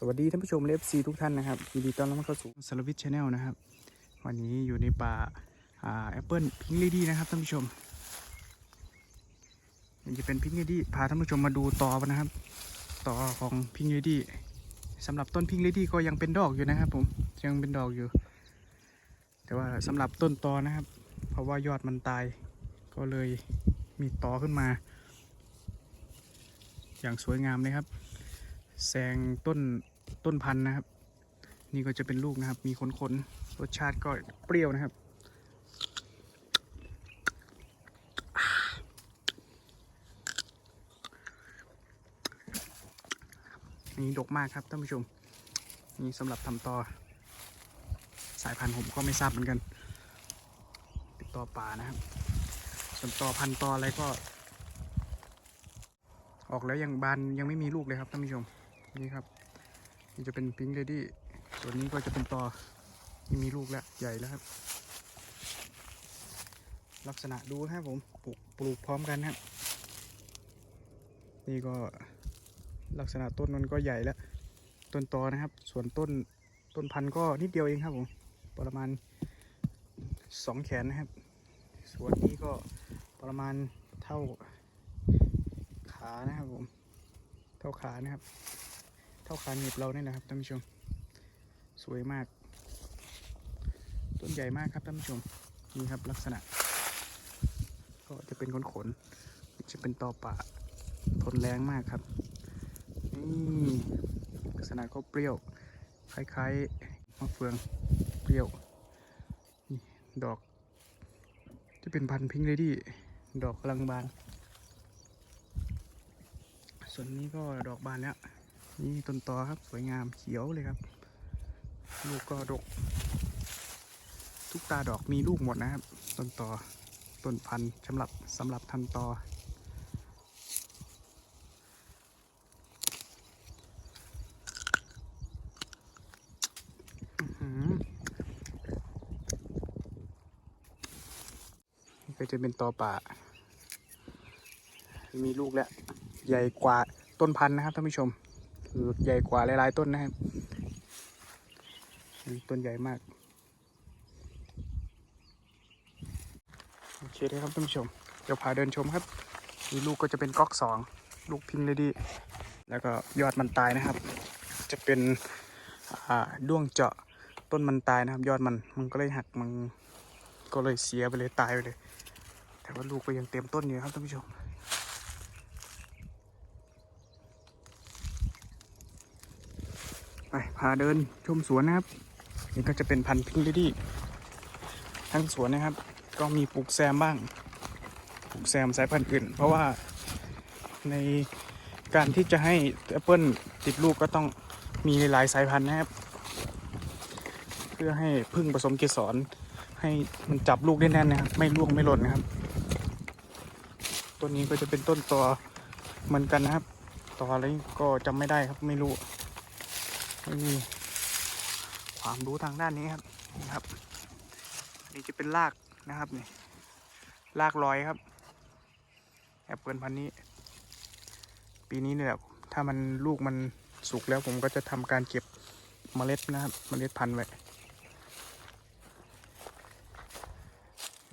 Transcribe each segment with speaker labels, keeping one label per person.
Speaker 1: สวัสดีท่านผู้ชมเลฟซีทุกท่านนะครับยินดีต้อนรับเข้าสู่สารวิทชาแนลนะครับ วันนี้อยู่ในป่าแอปเปิลพิงค์เลดี้นะครับท่านผู้ชมนี่จะเป็นพิงค์เลดี้พาท่านผู้ชมมาดูตอนะครับตอของพิงค์เลดี้สำหรับต้นพิงค์เลดี้ก็ยังเป็นดอกอยู่นะครับ ผมยังเป็นดอกอยู่ แต่ว่าสำหรับต้นตอนะครับ เพราะว่ายอดมันตาย ก็เลยมีตอขึ้นมา อย่างสวยงามเลยครับ แซงต้นต้นพันธุ์นะครับ นี่ก็จะเป็นลูกนะครับ มีขนขนๆรสชาติก็เปรี้ยวนะครับ นี่ดกมากครับท่านผู้ชม นี่สำหรับทำต่อ สายพันธุ์ผมก็ไม่ทราบเหมือนกัน ติดต่อป่านะครับส่วนต่อพันธุ์ต่ออะไรก็ ออกแล้วยังบานยังไม่มีลูกเลยครับท่านผู้ชม นี่ครับ นี่จะเป็นพิงค์เลดี้ส่วนนี้ก็จะเป็นตอที่มีลูกแล้วใหญ่แล้วครับ ลักษณะดูนะครับผมปลูกปลูกพร้อมกันครับ นี่ก็ลักษณะต้นมันก็ใหญ่แล้ว ต้นตอนะครับ ส่วนต้นต้นพันธุ์ก็นิดเดียวเองครับผมประมาณสองแขนนะครับ ส่วนนี้ก็ประมาณเท่าขานะครับผม เท่าขานะครับ ท่าขาหนีบเราเนี่ยนะครับท่านผู้ชม สวยมาก ต้นใหญ่มากครับท่านผู้ชม นี่ครับลักษณะ ก็จะเป็นขนขนจะเป็นตอป่าทนแรงมากครับ นี่ลักษณะก็เปรี้ยว คล้ายๆมะเฟืองเปรี้ยว นี่ดอก จะเป็นพันธุ์พิงเลดี้ดอกกำลังบาน ส่วนนี้ก็ดอกบานแล้ว นี่ต้นตอครับสวยงามเขียวเลยครับ ลูกก็ดก ทุกตาดอกมีลูกหมดนะครับ ต้นตอต้นพันธุ์สำหรับสำหรับทำตออื้อหือนี่ก็จะเป็นตอป่า มีลูกแล้ว ใหญ่กว่าต้นพันธุ์นะครับท่านผู้ชม คือใหญ่กว่าหลายๆต้นนะครับต้นใหญ่มากโอเคเลยครับท่านผู้ชม เดี๋ยวพาเดินชมครับนี่ลูกก็จะเป็นก๊อกสองลูกพิงเลยดี แล้วก็ยอดมันตายนะครับ จะเป็นด้วงเจาะต้นมันตายนะครับ ยอดมันมันก็เลยหักมันก็เลยเสียไปเลยตายไปเลย แต่ว่าลูกก็ยังเต็มต้นอยู่ครับท่านผู้ชม ไปพาเดินชมสวนนะครับ นี่ก็จะเป็นพันธุ์พิงค์เลดี้ทั้งสวนนะครับ ก็มีปลูกแซมบ้างปลูกแซมสายพันธุ์อื่น เพราะว่าในการที่จะให้แอปเปิลติดลูกก็ต้องมีหลายสายพันธุ์นะครับ เพื่อให้พึ่งผสมเกสรให้มันจับลูกได้แน่นนะครับ ไม่ร่วงไม่หล่นนะครับ ต้นนี้ก็จะเป็นต้นตัวเหมือนกันนะครับ ต่ออะไรก็จำไม่ได้ครับไม่รู้ ม่มีความรู้ทางด้านนี้ครับนี่ครับ นี่จะเป็นรากนะครับนี่รากลอยครับแอปเปิลพันนี้ ปีนี้เนี่ยถ้ามันลูกมันสุกแล้วผมก็จะทำการเก็บเมล็ดนะครับ เมล็ดพันธุ์ไว้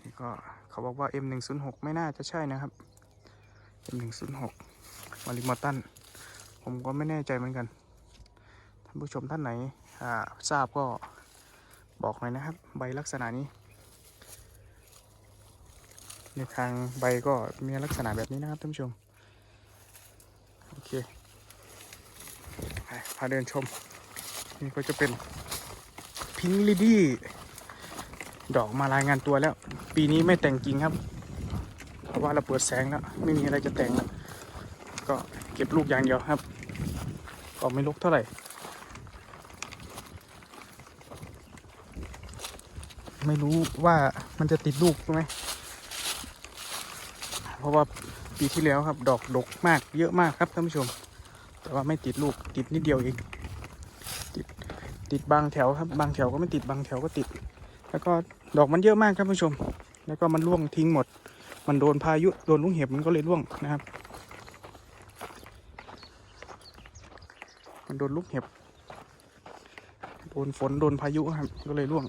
Speaker 1: นี่ก็เขาบอกว่า M106 ไม่น่าจะใช่นะครับ M106 มาริมอตัน ผมก็ไม่แน่ใจเหมือนกัน ผู้ชมท่านไหนทราบก็บอกหน่อยนะครับ ใบลักษณะนี้ในทางใบก็มีลักษณะแบบนี้นะครับท่านผู้ชม โอเคพาเดินชม นี่ก็จะเป็นพิงลิดี้ดอกมารายงานตัวแล้ว ปีนี้ไม่แต่งจริงครับ เพราะว่าเราเปิดแสงแล้ว ไม่มีอะไรจะแต่งแล้ว ก็เก็บลูกอย่างเดียวครับ ก็ไม่ลกเท่าไหร่ ไม่รู้ว่ามันจะติดลูกไหมเพราะว่าปีที่แล้วครับ ดอกดกมากเยอะมากครับท่านผู้ชม แต่ว่าไม่ติดลูกติดนิดเดียวเองติดติดบางแถวครับ บางแถวก็ไม่ติดบางแถวก็ติด แล้วก็ดอกมันเยอะมากครับท่านผู้ชม แล้วก็มันร่วงทิ้งหมด มันโดนพายุโดนลูกเห็บมันก็เลยร่วงนะครับ มันโดนลูกเห็บโดนฝนโดนพายุครับก็เลยร่วง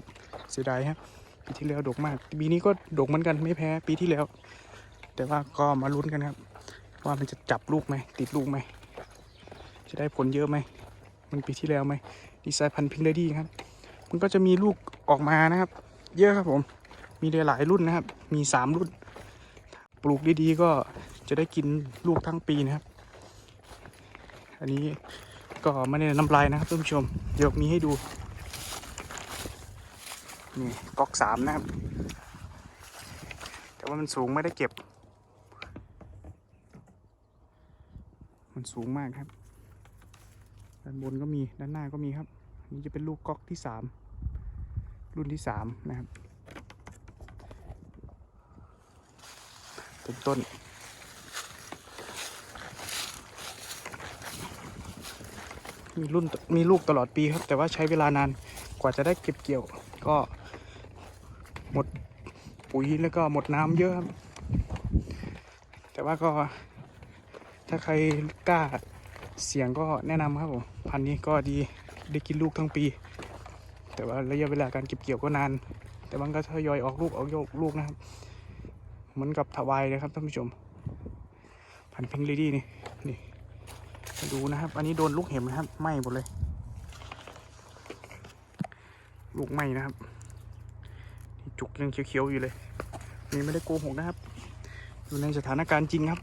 Speaker 1: เสียดายครับปีที่แล้วดกมากปีนี้ก็ดกเหมือนกันไม่แพ้ปีที่แล้ว แต่ว่าก็มาลุ้นกันครับ ว่ามันจะจับลูกไหมติดลูกไหมจะได้ผลเยอะไหมมันปีที่แล้วไหมดีไซน์พันธุ์พิงเลดี้ครับ มันก็จะมีลูกออกมานะครับ เยอะครับผม มีหลายรุ่นนะครับ มีสามรุ่น ปลูกดีๆก็จะได้กินลูกทั้งปีนะครับ อันนี้ก็ไม่ได้น้ำลายนะครับท่านผู้ชม เดี๋ยวมีให้ดู นี่ก๊อกสามนะครับ แต่ว่ามันสูงไม่ได้เก็บ มันสูงมากครับ ด้านบนก็มีด้านหน้าก็มีครับนนี้จะเป็นลูกก๊อกที่สามรุ่นที่สามนะครับเป็นต้นมีรุ่นมีลูกตลอดปีครับ แต่ว่าใช้เวลานานกว่าจะได้เก็บเกี่ยวก็ หมดปุ๋ยแล้วก็หมดน้ำเยอะครับแต่ว่าก็ถ้าใครกล้าเสี่ยงก็แนะนำครับผมพันนี้ก็ดีได้กินลูกทั้งปี แต่ว่าระยะเวลาการเก็บเกี่ยวก็นาน แต่มันก็ทยอยออกลูกออกยกลูกนะครับเหมือนกับถวายเลยครับท่านผู้ชม พันพิงเลดี้นี่นี่มาดูนะครับ อันนี้โดนลูกเห็บนะครับไหม้หมดเลย ลูกไหม้นะครับ จุกยังเขียวๆอยู่เลย นี่ไม่ได้โกหกนะครับ อยู่ในสถานการณ์จริงครับ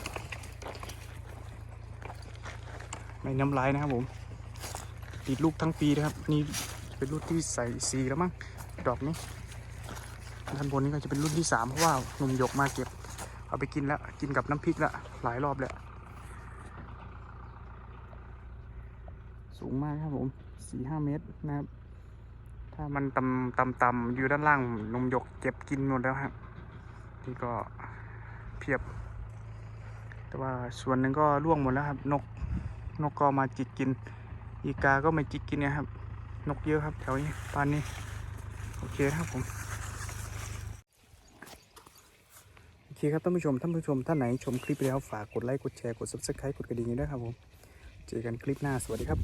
Speaker 1: ไม่น้ำลายนะครับผม ติดลูกทั้งปีนะครับ นี่เป็นรุ่นที่ใส่สีแล้วมั้งดอกนี้ด้านบนนี้ก็จะเป็นรุ่นที่สามเพราะว่าหนุ่มหยกมาเก็บ เอาไปกินแล้วกินกับน้ำพริกแล้วหลายรอบแล้วสูงมากครับผมสี่ห้าเมตรนะครับามันตำตำตำอยู่ด้านล่างนมหยกเก็บกินหมดแล้วครับนี่ก็เพียบ แต่ว่าส่วนหนึ่งก็ร่วงหมดแล้วครับ นกนกก็มาจิกกิน อีกาก็ม่จิกกินนะครับ นกเยอะครับแถวนี้ปานนี้ โอเคครับผมโอเคครับท่านผู้ชมท่านผู้ชมท่านไหนชมคลิปไปแล้วฝากกดไลค์กดแชร์กด subscribe กดกระดิ่งด้วยครับผมเจอกันคลิปหน้าสวัสดีครับ